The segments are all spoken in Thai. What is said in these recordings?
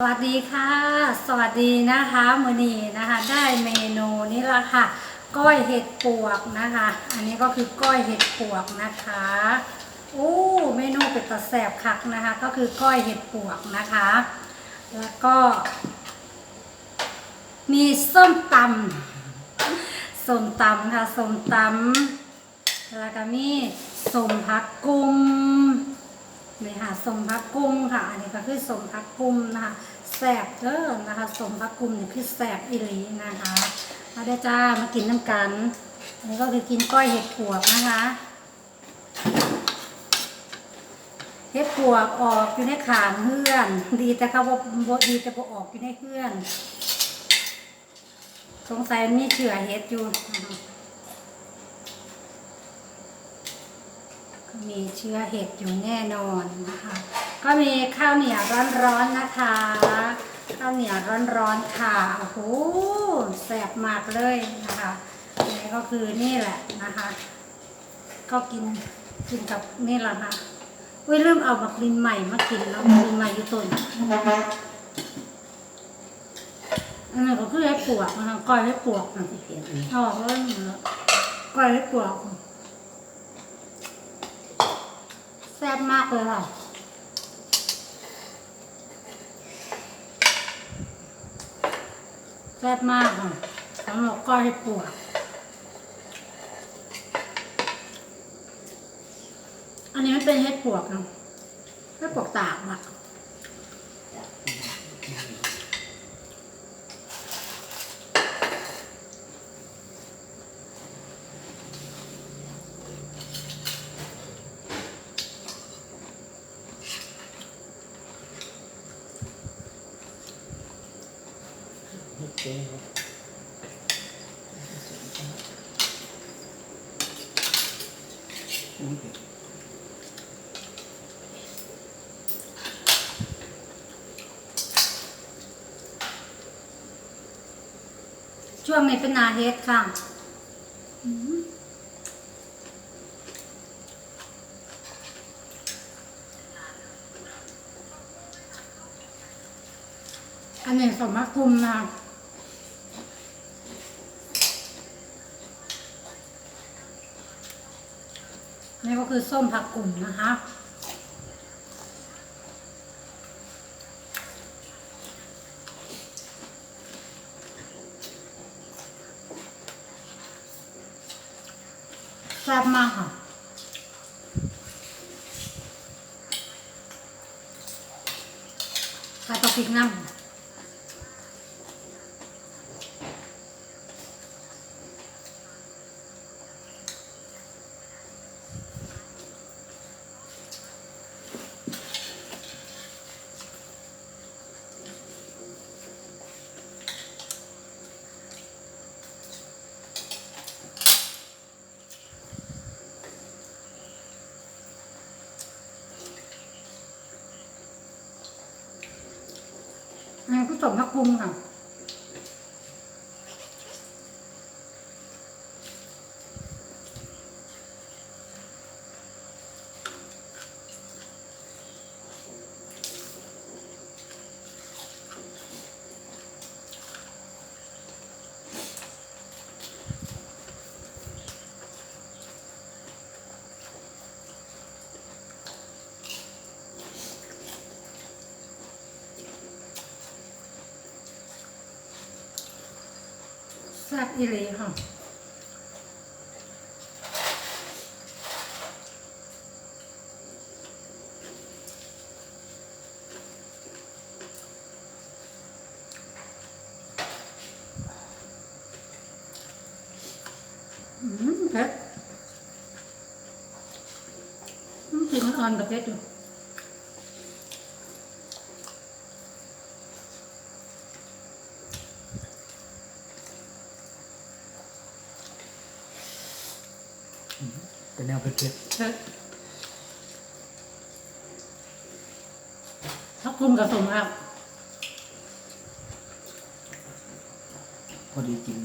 สวัสดีค่ะ สวัสดีนะคะมือนีนะคะ ได้เมนูนี้ละค่ะ ก้อยเห็ดปวกนะคะ อันนี้ก็คือก้อยเห็ดปวกนะคะโอ้เมนูเป็นตะแสบคักนะคะ ก็คือก้อยเห็ดปวกนะคะ แล้วก็ มีส้มตำส้มตำค่ะส้มตำแล้วก็มีส้มผักกุ้ง นี่ค่ะสมพักกุ้งค่ะ อันนี้ก็คือสมพักกุ้งนะคะแสบเด้อนะคะสมพักกุ้งนี่คือแสบอีหลีนะคะมาได้จ้ามากินน้ำกันอันนี้ก็คือกินก้อยเห็ดปวกนะคะเห็ดปวกออกอยู่ในขางเพื่อน ดีแต่เขาบอกบดีแต่บออกอยู่ในเพื่อน สงสัยมีเชื้อเห็ดอยู่นะคะ มีเชื้อเห็ดอยู่แน่นอนนะคะ ก็มีข้าวเหนียวร้อนๆนะคะ ข้าวเหนียวร้อนๆค่ะโอ้โหแสบมากเลยนะคะอันนี้ก็คือนี่แหละนะคะ ก็กินกินกับนี่แหละค่ะอุ้ยลืมเอาบักลินใหม่มากินแล้วบักลินใหม่อยู่ต้นอันนี้ก็คือให้ปวกนะคะก้อยให้ปวกนะอ๋อเพิ่มก้อยให้ปวก แซ่บมากเลยค่ะ แซ่บมากค่ะสำหรับก้อยปวดอันนี้ไม่เป็นเห็ดปวกนะเห็ดปวกตากอะ ช่วงนี้เป็นนาเฮ็ดค่ะอันนี้สมมกุมนะนี่ก็ คือส้มผักกุ่มนะคะ แซ่บมากค่ะปลาตะพริกน้ำ สมผักภูมิค่ะ แซ่บอีหลีค่ะอืมเผ็ดอืมกินมันอ่อนกับเผ็ดอยู่ เป็นแนวเผ็ดเผ็ดถ้าคุมกับสมครับ ๆพอดีกิน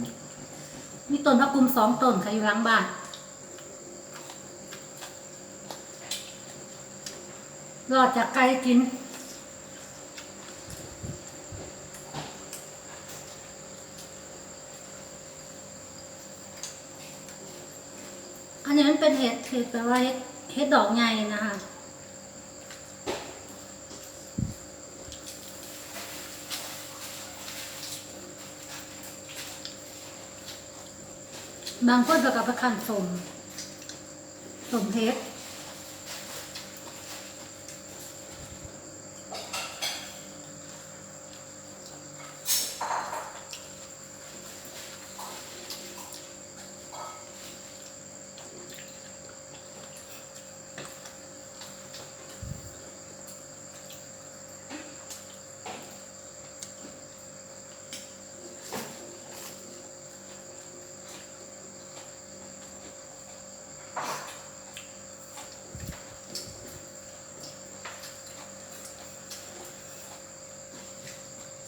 มีต้นพักกุมสองต้นค่ะอยู่หลังบ้าน รอดจากไก่กิน อันนี้มันเป็นเห็ดเห็ดแปลว่าเห็ดเห็ดดอกใหญ่นะคะบางคนประกับประคันสมสมเห็ด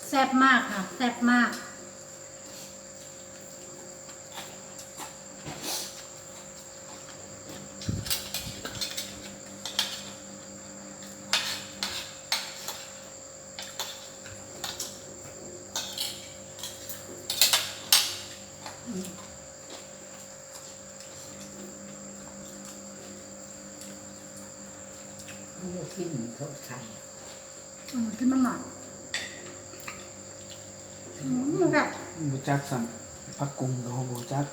แซ่บมากค่ะ แซ่บมากมันจะกินทอดไข่อืมที่มันห มักอืมแบบบูจักสั่งพักกุ้งกับโฮบูจัก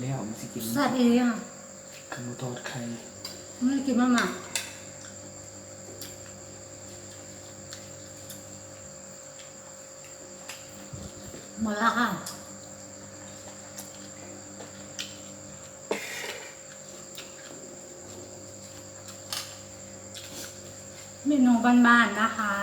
แล้วมันสิกินแซ่บเองอะขนมทอดไข่ไม่ได้กินมันหมักหมดแล้วค่ะ เมนูบ้านๆนะคะ